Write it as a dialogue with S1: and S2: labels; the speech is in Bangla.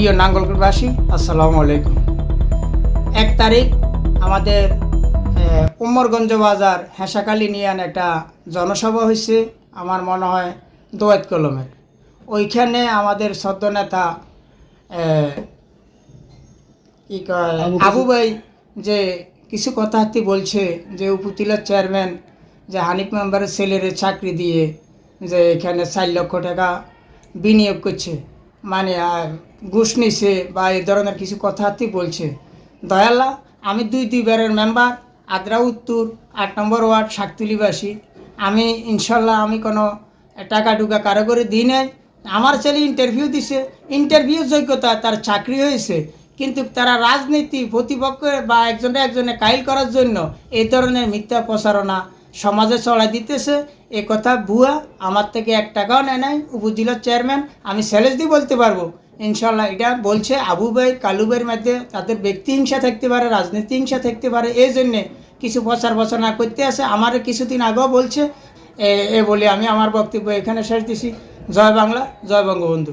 S1: প্রিয় নাঙ্গলবাসী আসসালামু আলাইকুম। এক তারিখ আমাদের উমরগঞ্জ বাজার হেঁসাকালি নিয়ান একটা জনসভা হয়েছে আমার মনে হয় দোয়াত কলমের। ওইখানে আমাদের সদ্য নেতা কি কয় আবু ভাই যে কিছু কথাবার্তি বলছে যে উপজেলার চেয়ারম্যান যে হানিফ মেম্বারের ছেলের চাকরি দিয়ে যে এখানে চার লক্ষ টাকা বিনিয়োগ করছে। মানে ঘুষ নিছে বা এই ধরনের কিছু কথাবার্তি বলছে। দয়াল্লা, আমি দুই দুইবারের মেম্বার আদ্রা উত্তর, আট নম্বর ওয়ার্ড শাকতুলিবাসী আমি, ইনশাল্লাহ, আমি কোনো টাকা টুকা কারও করে দিই নাই। আমার ছেলে ইন্টারভিউ দিছে। ইন্টারভিউ যোগ্যতা তার চাকরি হয়েছে। কিন্তু তারা রাজনীতি, প্রতিপক্ষ বা একজনে একজনে কাইল করার জন্য এই ধরনের মিথ্যা প্রচারণা সমাজে চড়াই দিতেছে, এ কথা ভুয়া, আমার থেকে এক টাকাও নেয় নাই উপজেলার চেয়ারম্যান আমি স্যালেজ দিয়ে বলতে পারব। ইনশাল্লাহ এটা বলছে আবু ভাই, কালু ভাইয়ের মধ্যে তাদের ব্যক্তি হিংসা থাকতে পারে, রাজনীতি হিংসা থাকতে পারে, এই জন্যে কিছু প্রচার প্রচারণা করতে আসে আমার কিছুদিন আগেও বলছে, এ এ বলে আমি আমার বক্তব্য এখানে শেষ দিছি। জয় বাংলা, জয় বঙ্গবন্ধু।